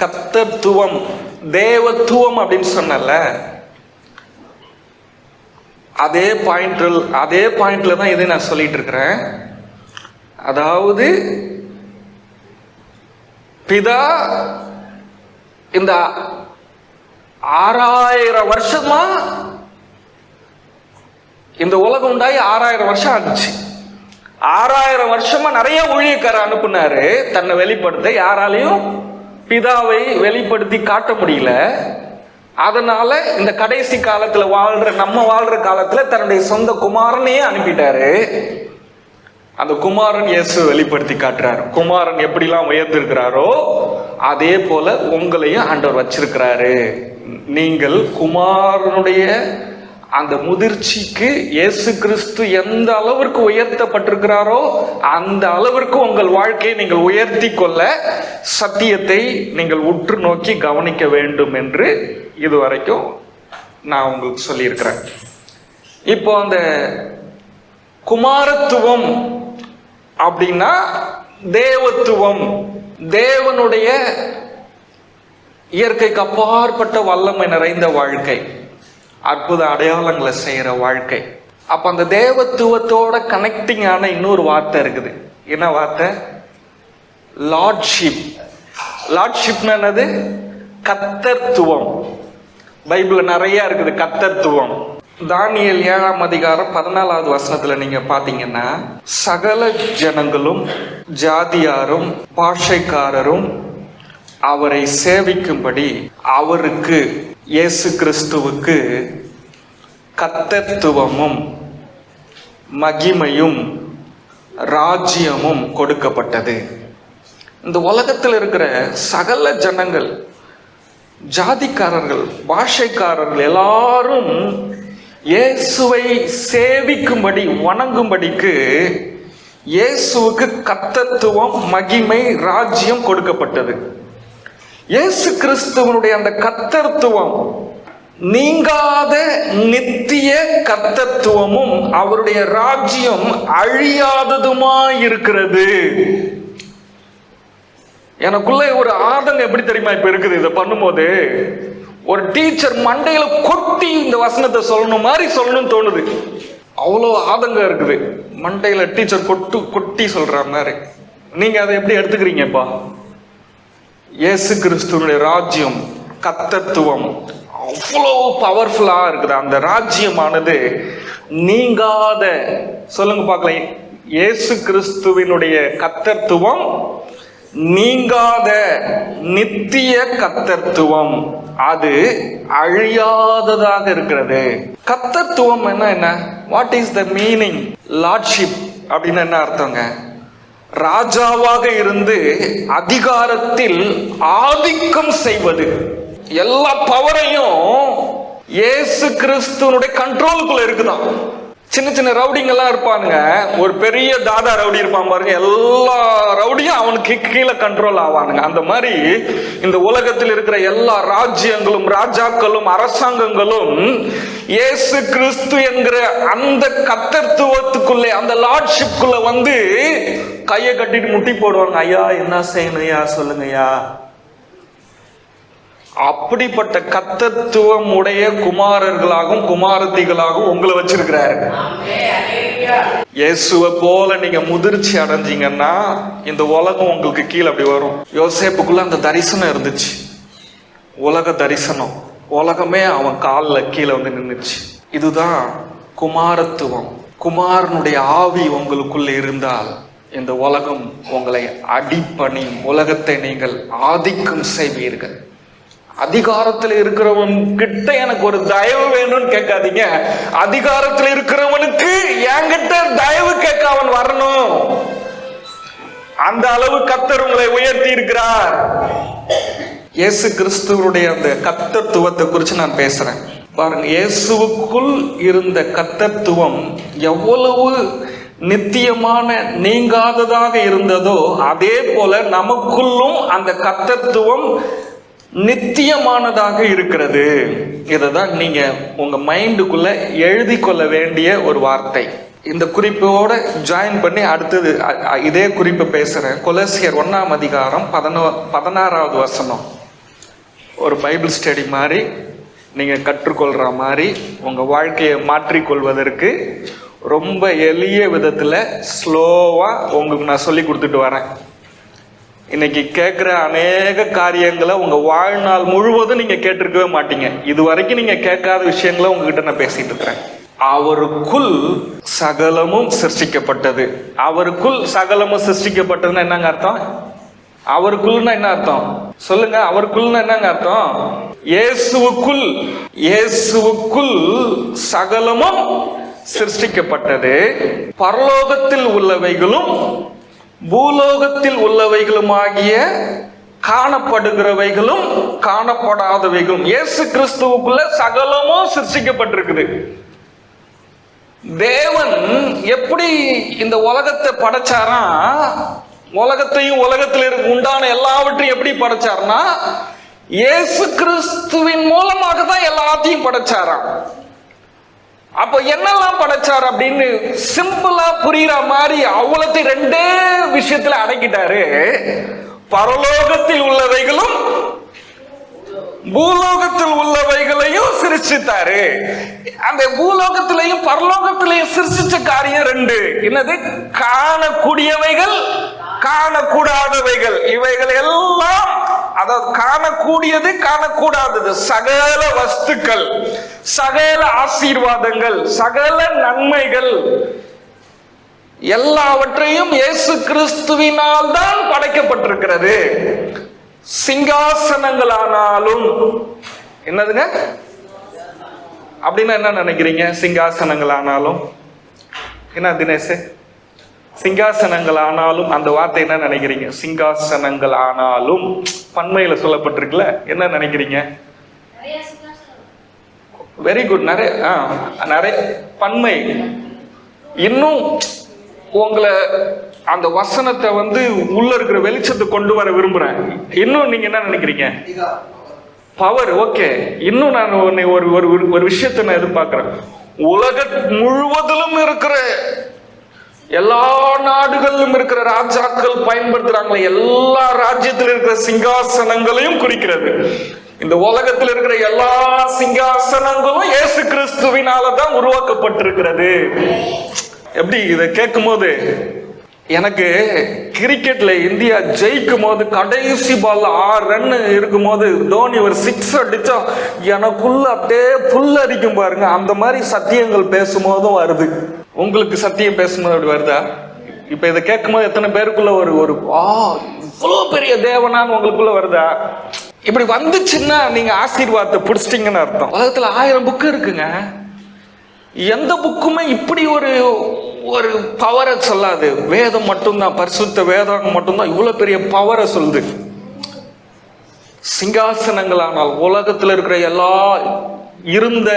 கத்தத்துவம் தேவத்துவம் அப்படின்னு சொன்னல அதே பாயிண்ட் அதே பாயிண்ட்ல தான் இதை நான் சொல்லிட்டு இருக்கிறேன். அதாவது பிதா இந்த ஆறாயிரம் வருஷமா இந்த உலகம் உண்டாகி ஆறாயிரம் வருஷம் ஆச்சு. ஆறாயிரம் வருஷமா நிறைய ஊழியக்கார அனுப்புனாரு. தன்னை வெளிப்படுத்த யாராலையும் பிதாவை வெளிப்படுத்தி காட்ட முடியல. அதனால இந்த கடைசி காலத்துல வாழ்ற நம்ம வாழ்ற காலத்துல தன்னுடைய சொந்த குமாரனையே அனுப்பிட்டாரு. அந்த குமாரன் இயேசு வெளிப்படுத்தி காட்டுறாரு. குமாரன் எப்படிலாம் உயர்ந்திருக்கிறாரோ அதே போல உங்களையும் ஆண்டவர் வச்சிருக்கிறாரு. நீங்கள் குமாரனுடைய அந்த முதிர்ச்சிக்கு இயேசு கிறிஸ்து எந்த அளவிற்கு உயர்த்தப்பட்டிருக்கிறாரோ அந்த அளவிற்கு உங்கள் வாழ்க்கையை நீங்கள் உயர்த்தி கொள்ள சத்தியத்தை நீங்கள் உற்று நோக்கி கவனிக்க வேண்டும் என்று இதுவரைக்கும் நான் உங்களுக்கு சொல்லியிருக்கிறேன். இப்போ அந்த குமாரத்துவம் அப்படின்னா தேவத்துவம். தேவனுடைய இயற்கைக்கு அப்பாற்பட்ட வல்லமை நிறைந்த வாழ்க்கை. அற்புத அடையாளங்களை செய்கிற வாழ்க்கை. அப்போ அந்த தேவத்துவத்தோட கனெக்டிங் ஆன இன்னொரு வார்த்தை இருக்குது. என்ன வார்த்தை? லார்ட்ஷிப் லார்ட்ஷிப்னா என்னது? கத்தர்த்துவம் பைபிளில் நிறைய இருக்குது கத்தர்த்துவம் தானியல் ஏழாம் அதிகாரம் பதினாலாவது வசனத்துல நீங்க பாத்தீங்கன்னா சகல ஜனங்களும் ஜாதியாரும் பாஷைக்காரரும் அவரை சேவிக்கும்படி அவருக்கு இயேசு கிறிஸ்துவுக்கு கத்தத்துவமும் மகிமையும் ராஜ்யமும் கொடுக்கப்பட்டது. இந்த உலகத்தில் இருக்கிற சகல ஜனங்கள் ஜாதிக்காரர்கள் பாஷைக்காரர்கள் எல்லாரும் இயேசுவை சேவிக்கும்படி வணங்கும்படிக்கு இயேசுவுக்கு கத்தத்துவம் மகிமை ராஜ்யம் கொடுக்கப்பட்டது. இயேசு கிறிஸ்துவனுடைய அந்த கத்தத்துவம் நீங்காத நித்திய கத்தத்துவமும் அவருடைய ராஜ்யம் அழியாததுமா இருக்கிறது எனக்குள்ள ஒரு ஆதங்கம் எப்படி தெரியுமா இப்ப இருக்குது இதை பண்ணும்போது? ஒரு டீச்சர் மண்டையில கொட்டி இந்த வசனத்தை சொல்லணும் மாதிரி சொல்லணும்னு தோணுது. அவ்வளோ ஆதங்கம் இருக்குது. மண்டையில டீச்சர் கொட்டு கொட்டி சொல்ற மாதிரி. நீங்க அதை எப்படி எடுத்துக்கிறீங்கப்பா? இயேசு கிறிஸ்துவனுடைய ராஜ்யம் கத்தத்துவம் அவ்வளோ பவர்ஃபுல்லாக இருக்குது. அந்த ராஜ்யமானது நீங்காத சொல்லுங்க பார்க்கலாம். இயேசு கிறிஸ்துவினுடைய கத்தத்துவம் நீங்காத நித்திய கத்தத்துவம் அது அழியாததாக இருக்கிறது. கத்தத்துவம் என்ன என்ன? What is the meaning lordship அப்படின்னு என்ன அர்த்தங்க? ராஜாவாக இருந்து அதிகாரத்தில் ஆதிக்கம் செய்வது. எல்லா பவரையும் இயேசு கிறிஸ்துவனுடைய கண்ட்ரோலுக்குள்ள இருக்குதான். சின்ன சின்ன ரவுடிங்க எல்லாம் இருப்பானுங்க. ஒரு பெரிய தாதா ரவுடி இருப்பான் பாருங்க. எல்லா ரவுடியும் அவனுக்கு கீழே கண்ட்ரோல் ஆவானுங்க. அந்த மாதிரி இந்த உலகத்தில் இருக்கிற எல்லா ராஜ்யங்களும் ராஜாக்களும் அரசாங்கங்களும் இயேசு கிறிஸ்து என்கிற அந்த கத்தத்துவத்துக்குள்ளே அந்த லார்ட்ஷிப்குள்ள வந்து கையை கட்டிட்டு முட்டி போடுவாங்க. ஐயா என்ன செய்யணும் ஐயா? சொல்லுங்க ஐயா அப்படிப்பட்ட கத்தத்துவம் உடைய குமாரர்களாகவும் குமாரத்திகளாகவும் உங்களை வச்சிருக்கிறாரு. இயேசுவை போல நீங்க முதிர்ச்சி அடைஞ்சீங்கன்னா இந்த உலகம் உங்களுக்கு கீழே அப்படி வரும். யோசேப்புக்குள்ள அந்த தரிசனம் இருந்துச்சு. உலக தரிசனம். உலகமே அவன் காலில் கீழே வந்து நின்றுச்சு இதுதான் குமாரத்துவம். குமாரனுடைய ஆவி உங்களுக்குள்ள இருந்தால் இந்த உலகம் உங்களை அடிப்பணி உலகத்தை நீங்கள் ஆதிக்கம் செய்வீர்கள். அதிகாரத்தில் இருக்கிறவன் கிட்ட எனக்கு ஒரு தயவு வேணும்னு கேட்காதீங்க. அதிகாரத்தில் இருக்கிறவனுக்கு என்கிட்ட தயவு கேட்க அவன் வரணும். அந்த அளவு கத்தர் உங்களை உயர்த்தி இருக்கிறார். இயேசு கிறிஸ்துவனுடைய அந்த கத்தத்துவத்தை குறித்து நான் பேசுறேன். பாருங்க இயேசுவுக்குள் இருந்த கத்தத்துவம் எவ்வளவு நித்தியமான நீங்காததாக இருந்ததோ அதே போல நமக்குள்ளும் அந்த கத்தத்துவம் நித்தியமானதாக இருக்கிறது. இதை தான் நீங்க உங்க மைண்டுக்குள்ள எழுதி கொள்ள வேண்டிய ஒரு வார்த்தை. இந்த குறிப்போட ஜாயின் பண்ணி அடுத்தது இதே குறிப்பை பேசுறேன். கொலசியர் ஒன்னாம் அதிகாரம் பதினோ பதினாறாவது வசனம். ஒரு பைபிள் ஸ்டடி மாதிரி நீங்கள் கற்றுக்கொள்கிற மாதிரி உங்கள் வாழ்க்கையை மாற்றிக்கொள்வதற்கு ரொம்ப எளிய விதத்தில் ஸ்லோவாக உங்களுக்கு நான் சொல்லி கொடுத்துட்டு வரேன். இன்னைக்கு கேட்குற அநேக காரியங்களை உங்கள் வாழ்நாள் முழுவதும் நீங்கள் கேட்டிருக்கவே மாட்டீங்க. இது வரைக்கும் நீங்கள் கேட்காத விஷயங்களை உங்ககிட்ட நான் பேசிட்டு இருக்கிறேன். அவருக்குள் சகலமும் சிருஷ்டிக்கப்பட்டது. அவருக்குள் சகலமும் சிருஷ்டிக்கப்பட்டதுன்னா என்னங்க அர்த்தம்? அவருக்குள்னா என்ன அர்த்தம்? சொல்லுங்க அவருக்குள்னா என்னங்க அர்த்தம்? இயேசுவுக்குள் இயேசுவுக்குள் சகலமும் சிருஷ்டிக்கப்பட்டது. பரலோகத்தில் உள்ளவைகளும் பூலோகத்தில் உள்ளவைகளுமாகிய காணப்படுகிறவைகளும் காணப்படாதவைகளும். இயேசு கிறிஸ்துவுக்குள்ள சகலமும் சிருஷ்டிக்கப்பட்டிருக்குது. தேவன் எப்படி இந்த உலகத்தை படைச்சாரா? உலகத்தையும் உலகத்தில் இருக்க உண்டான எல்லாவற்றையும் எப்படி படைச்சார்னா இயேசு கிறிஸ்துவின் மூலமாக தான் எல்லாத்தையும் படைச்சாராம். அப்போ என்னெல்லாம் படைச்சார் அப்படின்னு சிம்பிளா புரியுற மாதிரி அவ்வளோத்தையும் ரெண்டே விஷயத்துல அடக்கிட்டாரு. பரலோகத்தில் உள்ளவைகளும் பூலோகத்தில் உள்ளவைகளையும் சிருஷ்டித்தாரு. அந்த பூலோகத்திலையும் பரலோகத்திலையும் சிருஷ்டிச்ச காரியம் ரெண்டு. என்னது? காணக்கூடியவைகள் காணக்கூடாதவைகள். இவைகள் எல்லாம் அதாவது காணக்கூடியது காணக்கூடாதது. சகல வஸ்துக்கள் சகல ஆசீர்வாதங்கள் சகல நன்மைகள் எல்லாவற்றையும் இயேசு கிறிஸ்துவினால் தான் படைக்கப்பட்டிருக்கிறது. சிங்காசனங்களானாலும் என்னதுங்க? அப்படின்னா என்ன நினைக்கிறீங்க? சிங்காசனங்களானாலும். என்ன தினேஷ்? சிங்காசனங்கள் ஆனாலும் அந்த வார்த்தை என்ன நினைக்கிறீங்க? சிங்காசனங்கள் ஆனாலும். பன்மையில சொல்லப்பட்டிருக்குல்ல என்ன நினைக்கிறீங்க? வெரி குட் நிறைய ஆ நிறைய பன்மை. இன்னும் உங்களை அந்த வசனத்தை வந்து உள்ள இருக்கிற வெளிச்சத்தை கொண்டு வர விரும்புறேன். இன்னும் நீங்க என்ன நினைக்கிறீங்க? பவர் ஓகே இன்னும் நான் ஒன்னு ஒரு ஒரு ஒரு- ஒரு விஷயத்தை நான் எதிர்பார்க்கிறேன். உலக முழுவதிலும் இருக்கிற எல்லா நாடுகளிலும் இருக்கிற ராஜாக்கள் பயன்படுத்துறாங்களே எல்லா ராஜ்யத்தில் இருக்கிற சிங்காசனங்களையும் குறிக்கிறது. இந்த உலகத்தில் இருக்கிற எல்லா சிங்காசனங்களும் இயேசு கிறிஸ்துவினால தான் உருவாக்கப்பட்டிருக்கிறது. எப்படி இதை கேட்கும் போது எனக்கு கிரிக்கெட்ல இந்தியா ஜெயிக்கும் போது கடைசி பால் ஆறு ரன் இருக்கும் போது தோனி ஒரு சிக்ஸ் அடிச்சா எனக்குள்ள அப்படியே புல் அடிக்கும் பாருங்க. அந்த மாதிரி சத்தியங்கள் பேசும்போதும் வருது. உங்களுக்கு சத்தியம் பேசும்போது அப்படி வருதா? இப்ப இதை கேட்கும்போது எத்தனை பேருக்குள்ள ஒரு ஒரு ஆ இவ்வளோ பெரிய தேவனான்னு உங்களுக்குள்ள வருதா? இப்படி வந்துச்சுன்னா நீங்க ஆசீர்வாதத்தை பிடிச்சிட்டிங்கன்னு அர்த்தம். உலகத்துல ஆயிரம் புக்கு இருக்குங்க. எந்த புக்குமே இப்படி ஒரு ஒரு பவரை சொல்லாது. வேதம் மட்டும்தான் பரிசுத்த வேதம் மட்டும்தான் இவ்வளோ பெரிய பவரை சொல்லுது. சிங்காசனங்களானால் உலகத்தில் இருக்கிற எல்லா இருந்த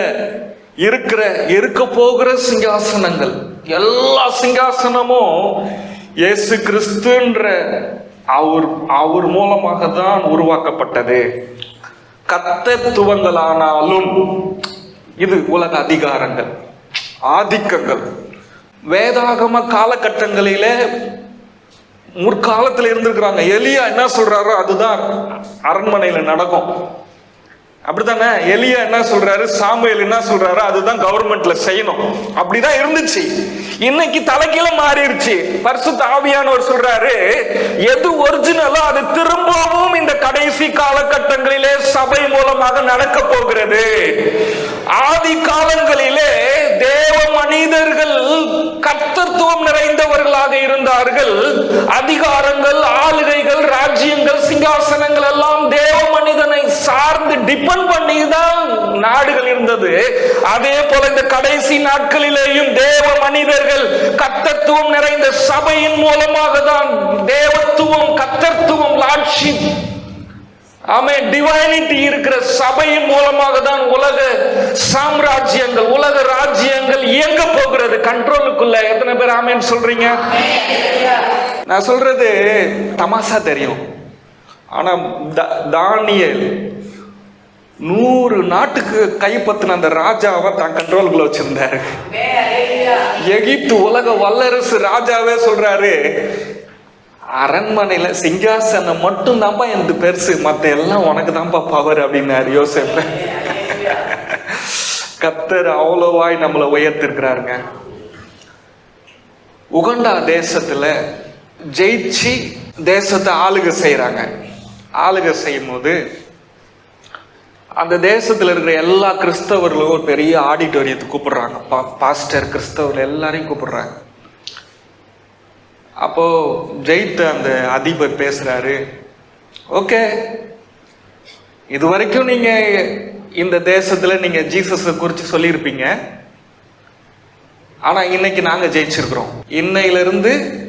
இருக்கிற இருக்க போகிற சிங்காசனங்கள். எல்லா சிங்காசனமும் இயேசு கிறிஸ்துன்ற அவர் அவர் மூலமாக தான் உருவாக்கப்பட்டது கத்தத்துவங்களானாலும் இது உலக அதிகாரங்கள் ஆதிக்கங்கள். வேதாகம காலகட்டங்களிலே முற்காலத்தில் இருந்திருக்கிறாங்க. எலியா என்ன சொல்றாரோ அதுதான் அரண்மனையில் நடக்கும். அப்படித்தானே? எலியா என்ன சொல்றாரு? சாமுவேல் என்ன சொல்றாரு? அதுதான் கவர்மெண்ட்ல செய்யணும். அப்படிதான் இருந்துச்சு. இன்னைக்கு தலைகீழ மாறிடுச்சு. பரிசுத்த தாவியானவர் சொல்றாரு எது ஒரிஜினலோ அது திரும்பவும் இந்த கடைசி காலகட்டங்களிலே சபை மூலமாக நடக்க போகிறது. ஆதி காலங்களிலே தேவ மனிதர்கள் கர்த்தத்துவம் நிறைந்தவர்களாக இருந்தார்கள். அதிகாரங்கள் ஆளுகைகள் ராஜ்யங்கள் சிங்காசனங்கள் எல்லாம் தேவ மனிதனை சா டிபெண்ட் பண்ணி தான் நாடுகள் இருந்தது. அதே போல இந்த கடைசி நாட்களிலேயும் தேவ மனிதர்கள் கத்தத்துவம் நிறைந்த சபையின் மூலமாக தான் தேவத்துவம் கத்தத்துவம் லாட்சி ஆமே டிவைனிட்டி இருக்கிற சபையின் மூலமாக தான் உலக சாம்ராஜ்யங்கள் உலக ராஜ்யங்கள் இயங்க போகிறது. கண்ட்ரோலுக்குள்ள எத்தனை பேர் ஆமேன்னு சொல்றீங்க? நான் சொல்றது தமாசா தெரியும். ஆனா த- நூறு நாட்டுக்கு கைப்பற்றின அந்த ராஜாவை தான் கண்ட்ரோலுக்குள்ள வச்சிருந்தாரு. எகிப்து உலக வல்லரசு ராஜாவே சொல்றாரு அரண்மனையில சிங்காசனம் மட்டும் தான்ப்பா எனக்கு பெருசு மத்த எல்லாம் உனக்கு தான்ப்பா பவர் அப்படின்னாரு யோசிப்ப. கத்தர் அவ்வளோவாய் நம்மளை உயர்த்திருக்கிறாருங்க. உகண்டா தேசத்துல ஜெயிச்சு தேசத்தை ஆளுக செய்யறாங்க ஆளுக செய்யும் போது அந்த தேசத்தில் இருக்கிற எல்லா கிறிஸ்தவர்களும் ஒரு பெரிய ஆடிட்டோரியத்தை கூப்பிடுறாங்க. பா- பாஸ்டர் கிறிஸ்தவர் எல்லாரையும் கூப்பிடுறாங்க. அப்போ ஜெயித்த அந்த அதிபர் பேசுறாரு ஓகே இது வரைக்கும் நீங்க இந்த தேசத்துல நீங்க ஜீசஸை குறித்து சொல்லியிருப்பீங்க. ஆனா இன்னைக்கு நாங்க ஜெயிச்சிருக்கிறோம். இன்னையில இருந்து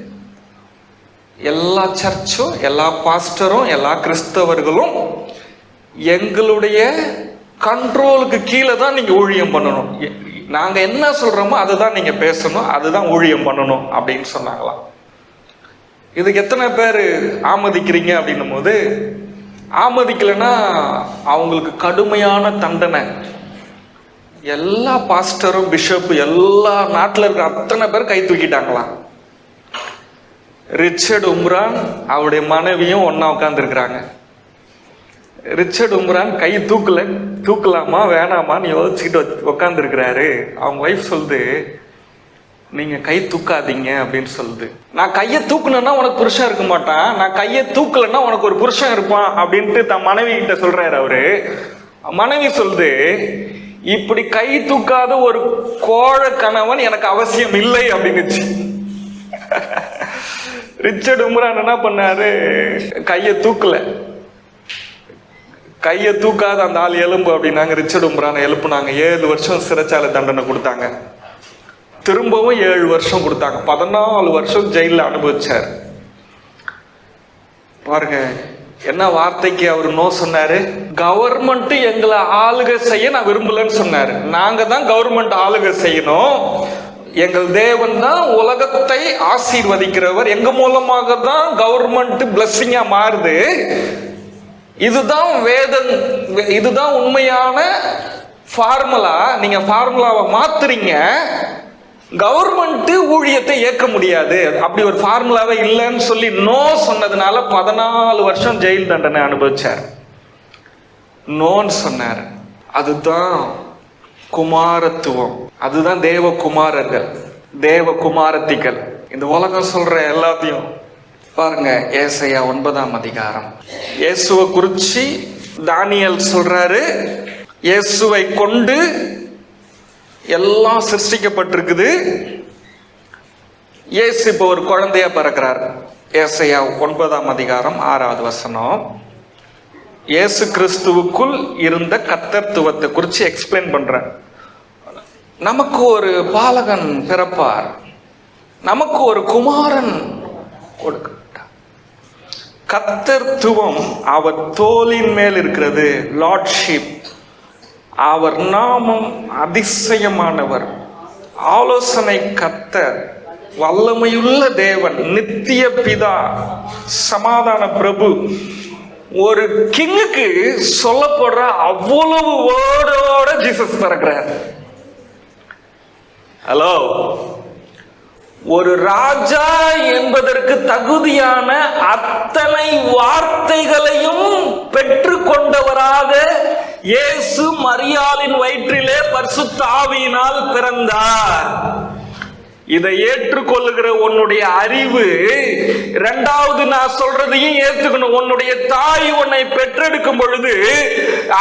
எல்லா சர்ச்சும் எல்லா பாஸ்டரும் எல்லா கிறிஸ்தவர்களும் எங்களுடைய கண்ட்ரோலுக்கு கீழே தான் நீங்கள் ஊழியம் பண்ணணும். எ- நாங்க என்ன அதை அதுதான் நீங்கள் பேசணும் அதுதான் ஊழியம் பண்ணணும் அப்படின்னு சொன்னாங்களாம். இதுக்கு எத்தனை பேர் ஆமதிக்கிறீங்க அப்படின்னும் போது ஆமதிக்கலைன்னா அவங்களுக்கு கடுமையான தண்டனை. எல்லா பாஸ்டரும் பிஷப் எல்லா நாட்டில் இருக்கிற அத்தனை பேர் கை தூக்கிட்டாங்களாம். ரிச்சர்ட் உம்ரான் அவருடைய மனைவியும் ஒன்றா உட்காந்துருக்குறாங்க ரிச்சர்ட் உம்ரான் கை தூக்கல தூக்கலாமா வேணாமான்னு யோசிச்சுக்கிட்டு உட்காந்துருக்கிறாரு அவங்க ஒய்ஃப் சொல்லுது நீங்க கை தூக்காதீங்க அப்படின்னு சொல்லுது. நான் கையை தூக்குனேன்னா உனக்கு புருஷன் இருக்க மாட்டான். நான் கையை தூக்கலன்னா உனக்கு ஒரு புருஷன் இருப்பான் அப்படின்ட்டு தன் மனைவி கிட்ட சொல்றாரு அவரு. மனைவி சொல்லுது இப்படி கை தூக்காத ஒரு கோழ கணவன் எனக்கு அவசியம் இல்லை அப்படின்னுச்சு. ரிச்சர்ட் உம்ரான் என்ன பண்ணாரு? கையை தூக்கல. கையை தூக்காத அந்த ஆள் எலும்பு அப்படின்னாங்க. ரிச்சர்ட் உம்ரானை எழுப்புனாங்க. ஏழு வருஷம் சிறைச்சாலை தண்டனை கொடுத்தாங்க. திரும்பவும் ஏழு வருஷம் கொடுத்தாங்க. பதினாலு வருஷம் ஜெயிலில் அனுபவிச்சார். பாருங்க என்ன வார்த்தைக்கு அவர் நோ சொன்னாரு? கவர்மெண்ட் எங்களை ஆளுகை செய்ய நான் விரும்பலன்னு சொன்னாரு. நாங்க தான் கவர்மெண்ட் ஆளுகை செய்யணும். எங்கள் தேவன் தான் உலகத்தை ஆசீர்வதிக்கிறவர். எங்க மூலமாக தான் கவர்மெண்ட் பிளஸ்ஸிங்கா மாறுது. இதுதான் வேதம் இதுதான் உண்மையான ஃபார்முலா நீங்க ஃபார்முலாவை மாத்துறீங்க. கவர்மெண்ட் ஊழியத்தை ஏற்க முடியாது. அப்படி ஒரு ஃபார்முலாவே இல்லைன்னு சொல்லி நோ சொன்னதுனால பதினாலு வருஷம் ஜெயில் தண்டனை அனுபவிச்சார். நோன்னு சொன்னார். அதுதான் குமாரத்துவம். அதுதான் தேவ குமாரர்கள் தேவ குமாரத்திகள் இந்த உலகம் சொல்ற எல்லாத்தையும் பாருங்க ஏசையா ஒன்பதாம் அதிகாரம். இயேசுவை குறிச்சி தானியல் சொல்றாரு. இயேசுவை கொண்டு எல்லாம் சிருஷ்டிக்கப்பட்டிருக்குது. இயேசு இப்போ ஒரு குழந்தையா பிறக்கிறார். ஏசையா ஒன்பதாம் அதிகாரம் ஆறாவது வசனம். இயேசு கிறிஸ்துவுக்குள் இருந்த கத்தத்துவத்தை குறித்து எக்ஸ்பிளைன் பண்ணுறேன் நமக்கு ஒரு பாலகன் பிறப்பார். நமக்கு ஒரு குமாரன் கொடுக்கப்பட்டார் கத்தர்த்துவம் அவர் தோலின் மேல் இருக்கிறது லார்ட்ஷிப் அவர் நாமம் அதிசயமானவர். ஆலோசனை கத்தர் வல்லமையுள்ள தேவன் நித்திய பிதா சமாதான பிரபு. ஒரு கிங்குக்கு சொல்லப்படுற அவ்வளவு வேர்டோட ஜீசஸ் பிறக்கிறார். ஹலோ ஒரு ராஜா என்பதற்கு தகுதியான அத்தனை வார்த்தைகளையும் பெற்றுக்கொண்டவராக இயேசு மரியாளின் வயிற்றிலே பரிசுத்த ஆவியினால் பிறந்தார். இதை ஏற்றுக்கொள்ளுகிற உன்னுடைய அறிவு இரண்டாவது நான் சொல்றதையும் ஏத்துக்கணும். உன்னுடைய தாய் உன்னை பெற்றெடுக்கும் பொழுது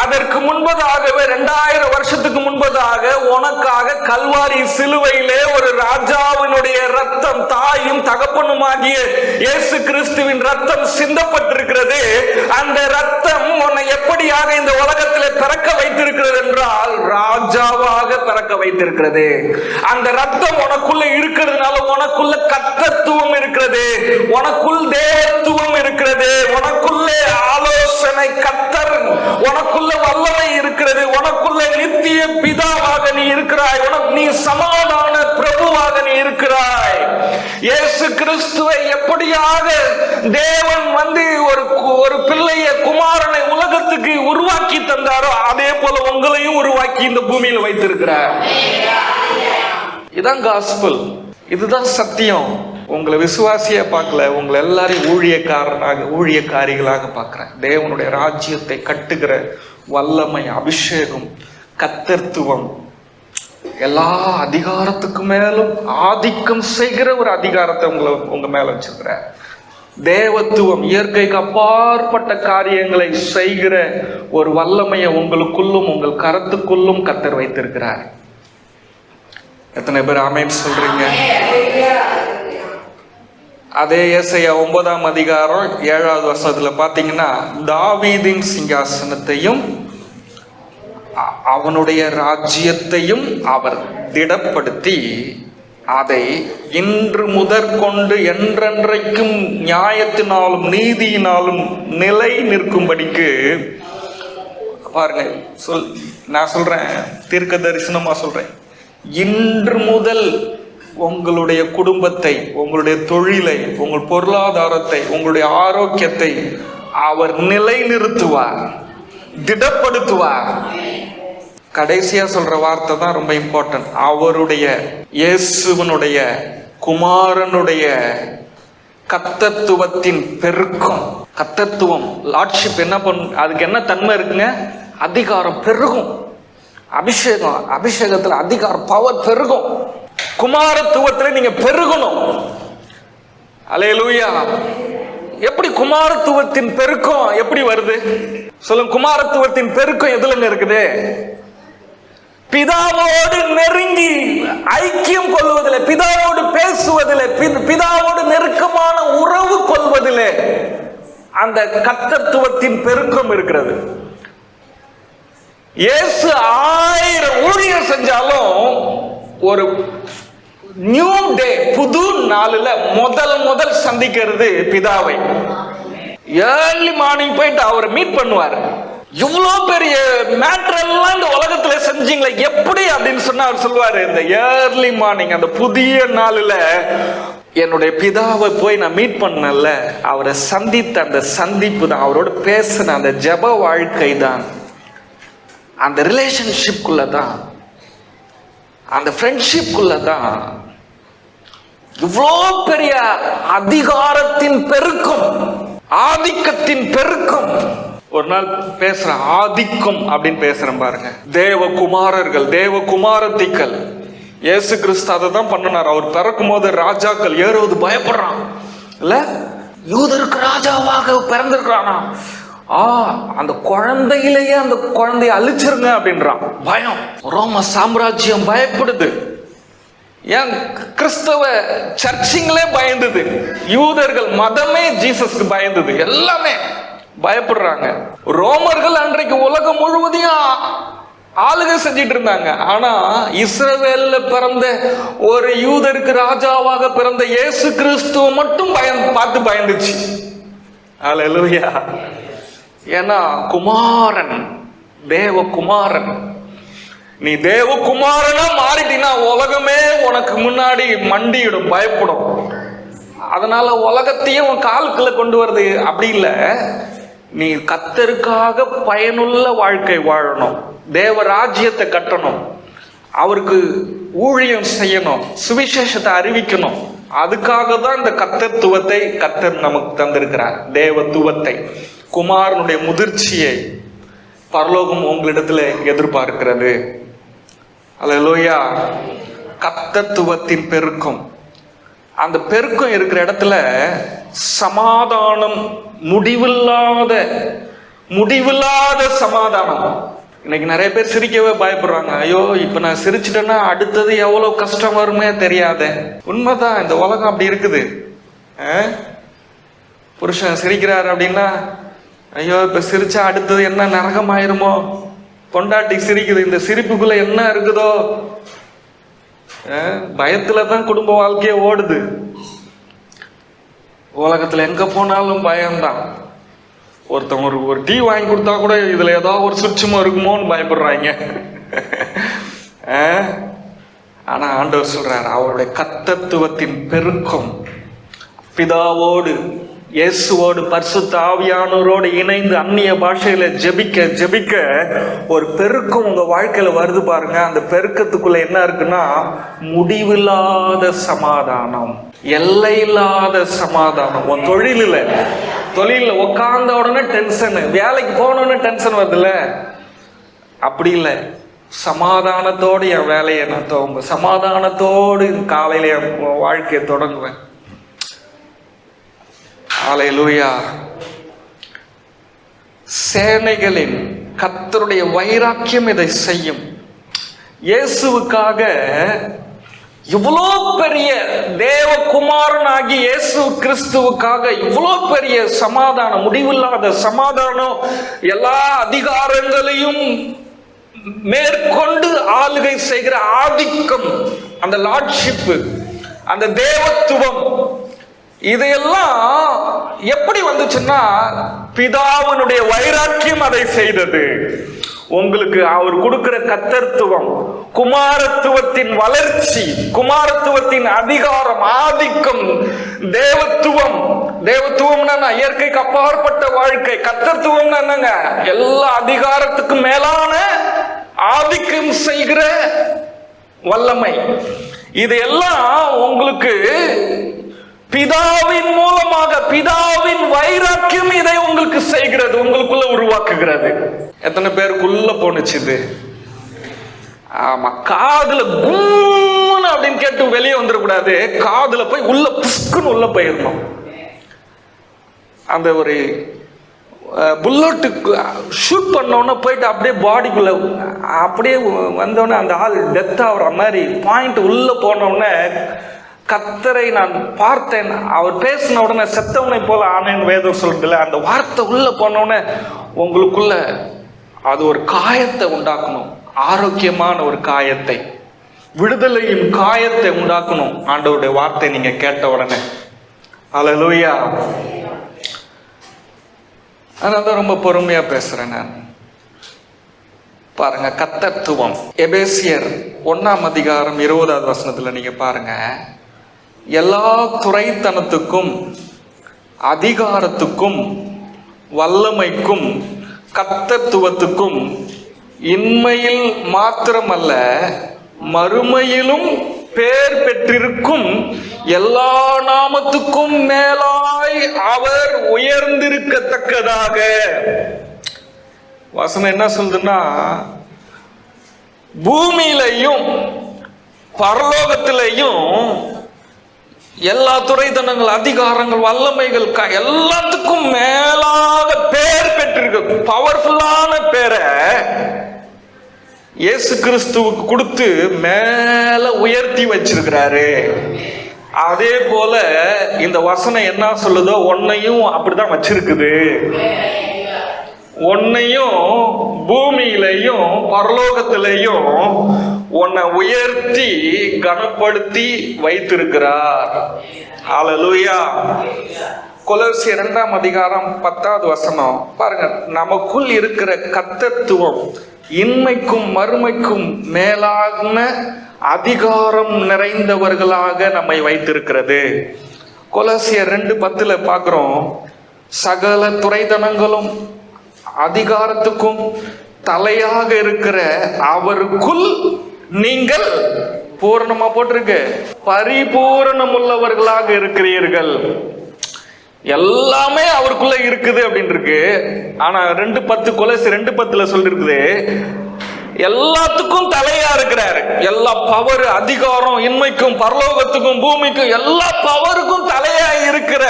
அதற்கு முன்பதாகவே இரண்டாயிரம் வருஷத்துக்கு முன்பதாக உனக்காக கல்வாரி சிலுவையிலே ஒரு ராஜாவினுடைய ரத்தம் தாயும் தகப்பனுமாகிய இயேசு கிறிஸ்துவின் ரத்தம் சிந்தப்பட்டிருக்கிறது. அந்த ரத்தம் உன்னை எப்படியாக இந்த உலகத்திலே பிறக்க வைத்திருக்கிறது என்றால் ராஜாவாக பிறக்க வைத்திருக்கிறது. அந்த ரத்தம் உனக்குள்ள இருக்கிறதுனால உனக்குள்ள கத்தத்துவம் இருக்கிறது. உனக்குள் தேவத்துவம் இருக்கிறது. உனக்குள்ளே ஆலோசனை கத்தர். உனக்குள்ள வல்லமை இருக்கிறது. உனக்குள்ள நித்திய பிதாவாக நீ இருக்கிறாய். உனக்கு நீ சமாதான பிரபுவாக நீ இருக்கிறாய். இயேசு கிறிஸ்துவை எப்படியாக தேவன் வந்து ஒரு ஒரு பிள்ளைய குமாரனை உலகத்துக்கு உருவாக்கி தந்தாரோ அதே போல உங்களையும் உருவாக்கி இந்த பூமியில் வைத்திருக்கிறார். இதான் காஸ்பல் இதுதான் சத்தியம். உங்களை விசுவாசியா பார்க்கல உங்களை எல்லாரையும் ஊழியக்காரனாக ஊழியக்காரிகளாக பார்க்குறேன். தேவனுடைய ராஜ்யத்தை கட்டுகிற வல்லமை அபிஷேகம் கத்தர்த்துவம் எல்லா அதிகாரத்துக்கு மேலும் ஆதிக்கம் செய்கிற ஒரு அதிகாரத்தை உங்களை உங்க மேல வச்சிருக்கிற தேவத்துவம் இயற்கைக்கு அப்பாற்பட்ட காரியங்களை செய்கிற ஒரு வல்லமையை உங்களுக்குள்ளும் உங்கள் கரத்துக்குள்ளும் கத்தர் வைத்திருக்கிறார். எத்தனை பேர் ஆமேன் சொல்றீங்க? அதே ஏசையா ஒன்பதாம் அதிகாரம் ஏழாவது வருஷத்தில் பார்த்தீங்கன்னா தாவீதின் சிங்காசனத்தையும் அவனுடைய ராஜ்யத்தையும் அவர் திடப்படுத்தி அதை இன்று முதற்கொண்டு என்றென்றைக்கும் நியாயத்தினாலும் நீதியினாலும் நிலை நிற்கும்படிக்கு பாருங்க சொல் நான் சொல்றேன் தீர்க்க தரிசனமா சொல்றேன். இன்று முதல் உங்களுடைய குடும்பத்தை உங்களுடைய தொழிலை உங்கள் பொருளாதாரத்தை உங்களுடைய ஆரோக்கியத்தை அவர் நிலைநிறுத்துவார் திடப்படுத்துவார். கடைசியா சொல்ற வார்த்தை தான் ரொம்ப இம்பார்ட்டன்ட் அவருடைய இயேசுவனுடைய குமாரனுடைய கத்தத்துவத்தின் பெருக்கம். கத்தத்துவம் லார்ட்ஷிப் என்ன பண்ண அதுக்கு என்ன தன்மை இருக்குங்க? அதிகாரம் பெருகும். அபிஷேகம் அபிஷேகத்தில் அதிகாரம் பவர் பெருகும். குமாரத்துவத்துல நீங்க பெருகணும். அலையலூயா எப்படி குமாரத்துவத்தின் பெருக்கம் எப்படி வருது? சொல்லுங்க குமாரத்துவத்தின் பெருக்கம் எதுல இருக்குது? பிதாவோடு நெருங்கி ஐக்கியம் கொள்வதில் பிதாவோடு பேசுவதில் பிதாவோடு நெருக்கமான உறவு கொள்வதில் அந்த கத்தத்துவத்தின் பெருக்கம் இருக்கிறது. இயேசு ஆயிரம் ஊழியர் செஞ்சாலும் ஒரு நியூ டே புது நாளில் முதல் முதல் சந்திக்கிறது பிதாவை. ஏர்லி மார்னிங் போயிட்டு அவரை மீட் பண்ணுவார். இவ்வளோ பெரிய மேட்ரெல்லாம் இந்த உலகத்துல செஞ்சீங்களே எப்படி அப்படின்னு சொன்னா அவர் சொல்லுவாரு இந்த ஏர்லி மார்னிங் அந்த புதிய நாளில் என்னுடைய பிதாவை போய் நான் மீட் பண்ணல அவரை சந்தித்த அந்த சந்திப்பு தான் அவரோட பேசின அந்த ஜெப வாழ்க்கை தான். அந்த ரிலேஷன்ஷிப்குள்ள தான் அந்த ஃப்ரெண்ட்ஷிப்குள்ள தான் இவ்வளோ பெரிய அதிகாரத்தின் பெருக்கம் ஆதிக்கத்தின் பெருக்கம். ஒரு நாள் பேசுற ஆதிக்கம் அப்படின்னு பேசுறேன் பாருங்க. தேவகுமாரர்கள் தேவகுமாரத்திகள். இயேசு கிறிஸ்து அதை தான் பண்ணினார். அவர் பிறக்கும் போது ராஜாக்கள் ஏறுவது பயப்படுறான். இல்ல? யூதருக்கு ராஜாவாக பிறந்திருக்கிறானா? ஆ அந்த குழந்தையிலேயே அந்த குழந்தைய அழிச்சிருங்க அப்படின்றான். பயம். ரோம சாம்ராஜ்யம் பயப்படுது. ஏன் கிறிஸ்தவ சர்ச்சிங்களே பயந்தது. யூதர்கள் மதமே ஜீசஸ்க்கு பயந்தது. எல்லாமே பயப்படுறாங்க. ரோமர்கள் அன்றைக்கு உலகம் முழுவதையும் ஆளுகை செஞ்சிட்டு இருந்தாங்க. ஆனா இஸ்ரவேல்ல பிறந்த ஒரு யூதருக்கு ராஜாவாக பிறந்த இயேசு கிறிஸ்துவ மட்டும் பயந்து பார்த்து பயந்துச்சு. அல்லேலூயா ஏன்னா குமாரன் தேவ குமாரன் நீ தேவகுமாரனா மாறிட்டினா உலகமே உனக்கு முன்னாடி மண்டியிடும் பயப்படும். அதனால உலகத்தையும் உன் காலுக்குள்ள கொண்டு வருது. அப்படி இல்லை. நீ கத்தருக்காக பயனுள்ள வாழ்க்கை வாழணும். தேவ ராஜ்யத்தை கட்டணும். அவருக்கு ஊழியம் செய்யணும். சுவிசேஷத்தை அறிவிக்கணும். அதுக்காக தான் இந்த கத்தத்துவத்தை கத்தர் நமக்கு தந்திருக்கிறார். தேவத்துவத்தை. குமாரனுடைய முதிர்ச்சியை. பரலோகம் உங்களிடத்துல எதிர்பார்க்கிறது. அல்லேலூயா கத்தத்துவத்தின் பெருக்கம். அந்த பெருக்கம் இருக்கிற இடத்துல சமாதானம் முடிவில்லாத முடிவில்லாத சமாதானம். இன்னைக்கு நிறைய பேர் சிரிக்கவே பயப்படுறாங்க. ஐயோ இப்ப நான் சிரிச்சிட்டேன்னா அடுத்தது எவ்வளவு கஷ்டம் வருமே தெரியாத. உண்மைதான் இந்த உலகம் அப்படி இருக்குது. ஆ? புருஷன் சிரிக்கிறார் அப்படின்னா ஐயோ இப்போ சிரிச்சா அடுத்தது என்ன நரகமாயிருமோ? பொண்டாட்டி சிரிக்குது. இந்த சிரிப்புக்குள்ள என்ன இருக்குதோ? பயத்துல தான் குடும்ப வாழ்க்கையே ஓடுது. உலகத்துல எங்க போனாலும் பயம்தான். ஒருத்தவங்க ஒரு ஒரு டீ வாங்கி கொடுத்தா கூட இதுல ஏதோ ஒரு சுட்சமும் இருக்குமோன்னு பயப்படுறாங்க. ஆனா ஆண்டவர் சொல்றாரு அவருடைய கத்தத்துவத்தின் பெருக்கம் பிதாவோடு இயேசுவோடு பரிசுத்த ஆவியானோரோடு இணைந்து அந்நிய பாஷையில் ஜெபிக்க ஜெபிக்க ஒரு பெருக்கம் உங்கள் வாழ்க்கையில் வருது பாருங்க. அந்த பெருக்கத்துக்குள்ள என்ன இருக்குன்னா முடிவில்லாத சமாதானம் எல்லையில்லாத சமாதானம். உன் தொழிலில் தொழிலில் உட்கார்ந்த உடனே டென்ஷனு வேலைக்கு போனோடனே டென்ஷன் வருதுல்ல? அப்படி இல்லை. சமாதானத்தோடு என் வேலையை நான் துவங்க சமாதானத்தோடு காலையில் என் வாழ்க்கையை தொடங்குவேன். அலையலூயா சேனைகளின் கத்தருடைய வைராக்கியம் இதை செய்யும். இயேசுவுக்காக இவ்வளோ பெரிய தேவகுமாரனாகி இயேசு கிறிஸ்துவுக்காக இவ்வளோ பெரிய சமாதானம் முடிவில்லாத சமாதானம் எல்லா அதிகாரங்களையும் மேற்கொண்டு ஆளுகை செய்கிற ஆதிக்கம் அந்த லார்ட்ஷிப்பு அந்த தேவத்துவம் இதையெல்லாம் எப்படி வந்துச்சுன்னா பிதாவினுடைய வைராக்கியம் அதை செய்தது. உங்களுக்கு அவர் கொடுக்கிற கத்தர்த்துவம் குமாரத்துவத்தின் வளர்ச்சி குமாரத்துவத்தின் அதிகாரம் ஆதிக்கம் தேவத்துவம். தேவத்துவம்னா இயற்கைக்கு அப்பாற்பட்ட வாழ்க்கை. கத்தர்த்துவம்னா என்னங்க? எல்லா அதிகாரத்துக்கும் மேலான ஆதிக்கம் செய்கிற வல்லமை. இதையெல்லாம் உங்களுக்கு பிதாவின் மூலமாக பிதாவின் வைராக்கியம் இதை உங்களுக்கு செய்கிறது உங்களுக்குள்ள உருவாக்குகிறது. எத்தனை பேருக்குள்ள போனுச்சு இது? ஆமா காதுல கும்னு அப்படின்னு கேட்டு வெளியே வந்துடக்கூடாது. காதுல போய் உள்ள புஷ்குன்னு உள்ள போயிடணும். அந்த ஒரு புல்லட்டுக்கு ஷூட் பண்ணோன்னே போயிட்டு அப்படியே பாடிக்குள்ள அப்படியே வந்தோடனே அந்த ஆள் டெத் ஆகுற மாதிரி பாயிண்ட் உள்ள போனோடனே கத்தரை நான் பார்த்தேன். அவர் பேசின உடனே செத்தவனை போல ஆனேன் வேதம் சொல்றதுல. அந்த வார்த்தை உள்ள போனோடனே உங்களுக்குள்ள அது ஒரு காயத்தை உண்டாக்கணும். ஆரோக்கியமான ஒரு காயத்தை. விடுதலையின் காயத்தை உண்டாக்கணும். ஆண்டவருடைய வார்த்தை நீங்க கேட்ட உடனே. அலலூயா அதனால தான் ரொம்ப பொறுமையா பேசுறேன் நான். பாருங்க கத்தத்துவம். எபேசியர் ஒன்னாம் அதிகாரம் இருபதாவது வசனத்துல நீங்க பாருங்க. எல்லா துறைத்தனத்துக்கும் அதிகாரத்துக்கும் வல்லமைக்கும் கத்தத்துவத்துக்கும் இன்மையில் மாத்திரமல்ல மறுமையிலும் பேர் பெற்றிருக்கும் எல்லா நாமத்துக்கும் மேலாய் அவர் உயர்ந்திருக்கத்தக்கதாக. வசனம் என்ன சொல்லுதுன்னா பூமியிலையும் பரலோகத்திலையும் எல்லா துறைதனங்கள் அதிகாரங்கள் வல்லமைகள் க- எல்லாத்துக்கும் மேலாக பேர் பெற்றிருக்க. பவர்ஃபுல்லான பேரை இயேசு கிறிஸ்துவுக்கு கொடுத்து மேல உயர்த்தி வச்சிருக்கிறாரு. அதே போல இந்த வசனம் என்ன சொல்லுதோ உன்னையும் அப்படிதான் வச்சிருக்குது. உன்னையும் பூமியிலையும் பரலோகத்திலையும் உன்னை உயர்த்தி கனப்படுத்தி வைத்திருக்கிறார். அலலுயா கொலர்சி இரண்டாம் அதிகாரம் பத்தாவது வசனம். பாருங்க நமக்குள் இருக்கிற கத்தத்துவம் இன்மைக்கும் மறுமைக்கும் மேலான அதிகாரம் நிறைந்தவர்களாக நம்மை வைத்திருக்கிறது. கொலோசியர் ரெண்டு பத்துல பாக்குறோம் சகல துறைதனங்களும் அதிகாரத்துக்கும் தலையாக இருக்கிற அவருக்குள் நீங்கள் பூரணமா போட்டிருக்கு. பரிபூரணம் உள்ளவர்களாக இருக்கிறீர்கள். எல்லாமே அவருக்குள்ள இருக்குது அப்படின்னு இருக்கு ஆனா ரெண்டு பத்து கொலசி ரெண்டு பத்துல சொல்லிருக்குது. எல்லாத்துக்கும் தலையா இருக்கிறாரு. எல்லா பவர் அதிகாரம் இன்மைக்கும் பரலோகத்துக்கும் பூமிக்கும் எல்லா பவருக்கும் தலையா இருக்கிற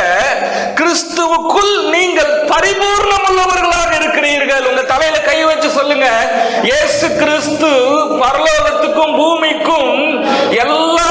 கிறிஸ்துவுக்குள் நீங்கள் பரிபூர்ணம் உள்ளவர்களாக இருக்கிறீர்கள் உங்க தலையில கை வச்சு சொல்லுங்க. இயேசு கிறிஸ்து பரலோகத்துக்கும் பூமிக்கும் எல்லா